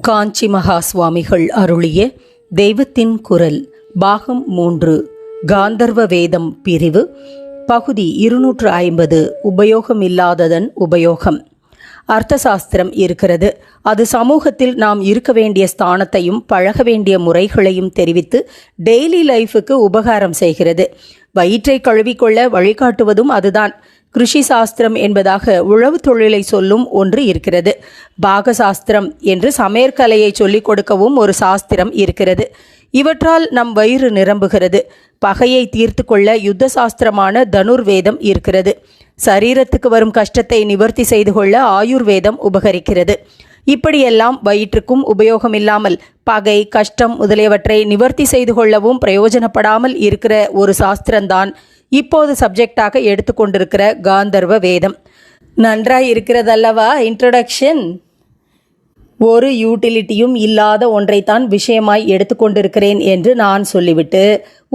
காஞ்சி மகா சுவாமிகள் அருளிய தெய்வத்தின் குரல் பாகம் மூன்று காந்தர்வ வேதம் பிரிவு பகுதி இருநூற்று ஐம்பது உபயோகமில்லாததன் உபயோகம். அர்த்தசாஸ்திரம் இருக்கிறது. அது சமூகத்தில் நாம் இருக்க வேண்டிய ஸ்தானத்தையும் பழக வேண்டிய முறைகளையும் தெரிவித்து டெய்லி லைஃபுக்கு உபகாரம் செய்கிறது. வயிற்றை கழுவிக்கொள்ள வழிகாட்டுவதும் அதுதான். கிருஷி சாஸ்திரம் என்பதாக உழவு தொழிலை சொல்லும் ஒன்று இருக்கிறது. பாகசாஸ்திரம் என்று சமையற்கலையை சொல்லிக் கொடுக்கவும் ஒரு சாஸ்திரம் இருக்கிறது. இவற்றால் நம் வயிறு நிரம்புகிறது. பகையை தீர்த்து கொள்ள யுத்த சாஸ்திரமான தனுர்வேதம் இருக்கிறது. சரீரத்துக்கு வரும் கஷ்டத்தை நிவர்த்தி செய்து கொள்ள ஆயுர்வேதம் உபகரிக்கிறது. இப்படியெல்லாம் வயிற்றுக்கும் உபயோகமில்லாமல் பகை கஷ்டம் முதலியவற்றை நிவர்த்தி செய்து கொள்ளவும் பிரயோஜனப்படாமல் இருக்கிற ஒரு சாஸ்திரம்தான் இப்போது சப்ஜெக்டாக எடுத்துக்கொண்டிருக்கிற காந்தர்வ வேதம். நன்றாய் இருக்கிறதல்லவா இன்ட்ரடக்ஷன் ஒரு யூட்டிலிட்டியும் இல்லாத ஒன்றைத்தான் விஷயமாய் எடுத்துக்கொண்டிருக்கிறேன் என்று நான் சொல்லிவிட்டு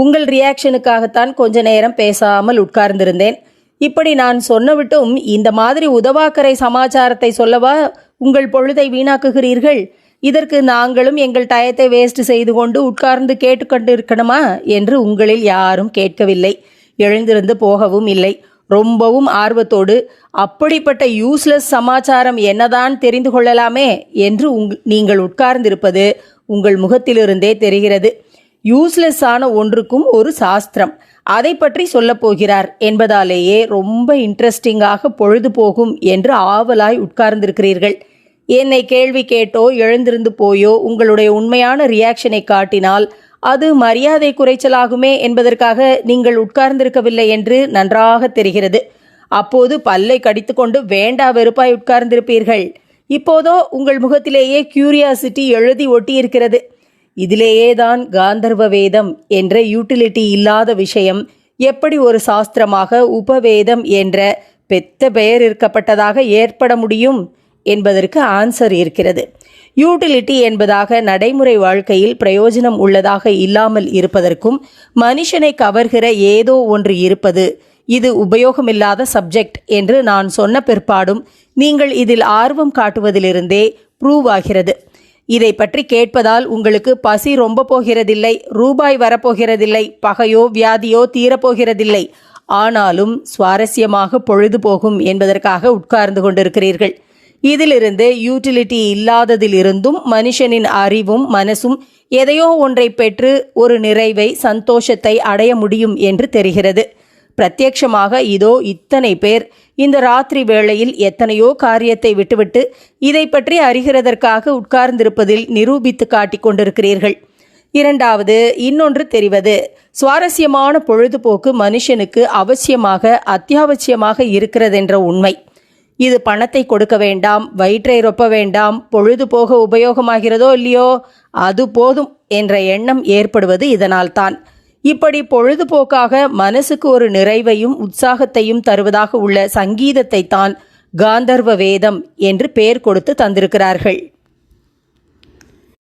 உங்கள் ரியாக்ஷனுக்காகத்தான் கொஞ்ச நேரம் பேசாமல் உட்கார்ந்திருந்தேன். இப்படி நான் சொன்னவிட்டும் இந்த மாதிரி உதவாக்கரை சமாச்சாரத்தை சொல்லவா உங்கள் பொழுதை வீணாக்குகிறீர்கள். இதற்கு நாங்களும் எங்கள் டயத்தை வேஸ்ட் செய்து கொண்டு உட்கார்ந்து கேட்டுக்கொண்டு இருக்கணுமா என்று உங்களில் யாரும் கேட்கவில்லை. எழுந்திருந்து போகவும் இல்லை. ரொம்பவும் ஆர்வத்தோடு அப்படிப்பட்ட யூஸ்லெஸ் சமாச்சாரம் என்னதான் தெரிந்து கொள்ளலாமே? என்று உங் நீங்கள் உட்கார்ந்திருப்பது உங்கள் முகத்திலிருந்தே தெரிகிறது. யூஸ்லெஸ் ஆன ஒன்றுக்கும் ஒரு சாஸ்திரம். அதை பற்றி சொல்லப் போகிறார் என்பதாலேயே ரொம்ப இன்ட்ரெஸ்டிங்காக பொழுது போகும் என்று ஆவலாய் உட்கார்ந்திருக்கிறீர்கள். என்னை கேள்வி கேட்டோ எழுந்திருந்து போயோ உங்களுடைய உண்மையான ரியாக்ஷனை காட்டினால் அது மரியாதை குறைச்சலாகுமே என்பதற்காக நீங்கள் உட்கார்ந்திருக்கவில்லை என்று நன்றாக தெரிகிறது. அப்போது பல்லை கடித்துக்கொண்டு வேண்டா வெறுப்பாய் உட்கார்ந்திருப்பீர்கள். இப்போதோ உங்கள் முகத்திலேயே கியூரியாசிட்டி எழுதி ஒட்டியிருக்கிறது. இதிலேயே தான் காந்தர்வ வேதம் என்ற யூட்டிலிட்டி இல்லாத விஷயம் எப்படி ஒரு சாஸ்திரமாக உபவேதம் என்ற பெத்த பெயர் இருக்கப்பட்டதாக ஏற்பட முடியும் என்பதற்கு ஆன்சர் இருக்கிறது. யூட்டிலிட்டி என்பதாக நடைமுறை வாழ்க்கையில் பிரயோஜனம் உள்ளதாக இல்லாமல் இருப்பதற்கும் மனுஷனை கவர்கிற ஏதோ ஒன்று இருப்பது இது உபயோகமில்லாத சப்ஜெக்ட் என்று நான் சொன்ன பிற்பாடும் நீங்கள் இதில் ஆர்வம் காட்டுவதிலிருந்தே ப்ரூவ் ஆகிறது. இதை பற்றி கேட்பதால் உங்களுக்கு பசி ரொம்ப போகிறதில்லை ரூபாய் வரப்போகிறதில்லை பகையோ வியாதியோ தீரப்போகிறதில்லை. ஆனாலும் சுவாரஸ்யமாக பொழுது போகும் என்பதற்காக உட்கார்ந்து கொண்டிருக்கிறீர்கள். இதிலிருந்து யூட்டிலிட்டி இல்லாததிலிருந்தும் மனுஷனின் அறிவும் மனசும் எதையோ ஒன்றை பெற்று ஒரு நிறைவை சந்தோஷத்தை அடைய முடியும் என்று தெரிகிறது. பிரத்யட்சமாக இதோ இத்தனை பேர் இந்த ராத்திரி வேளையில் எத்தனையோ காரியத்தை விட்டுவிட்டு இதை பற்றி அறிகிறதற்காக உட்கார்ந்திருப்பதில் நிரூபித்து காட்டிக் கொண்டிருக்கிறீர்கள். இரண்டாவது இன்னொன்று தெரிவது சுவாரஸ்யமான பொழுதுபோக்கு மனுஷனுக்கு அவசியமாக அத்தியாவசியமாக இருக்கிறதென்ற உண்மை. இது பணத்தை கொடுக்க வேண்டாம் வயிற்றை ரொப்ப வேண்டாம் பொழுதுபோக உபயோகமாகிறதோ இல்லையோ அது போதும் என்ற எண்ணம் ஏற்படுவது இதனால்தான். இப்படி பொழுதுபோக்காக மனசுக்கு ஒரு நிறைவையும் உற்சாகத்தையும் தருவதாக உள்ள சங்கீதத்தை தான் காந்தர்வ வேதம் என்று பெயர் கொடுத்து தந்திருக்கிறார்கள்.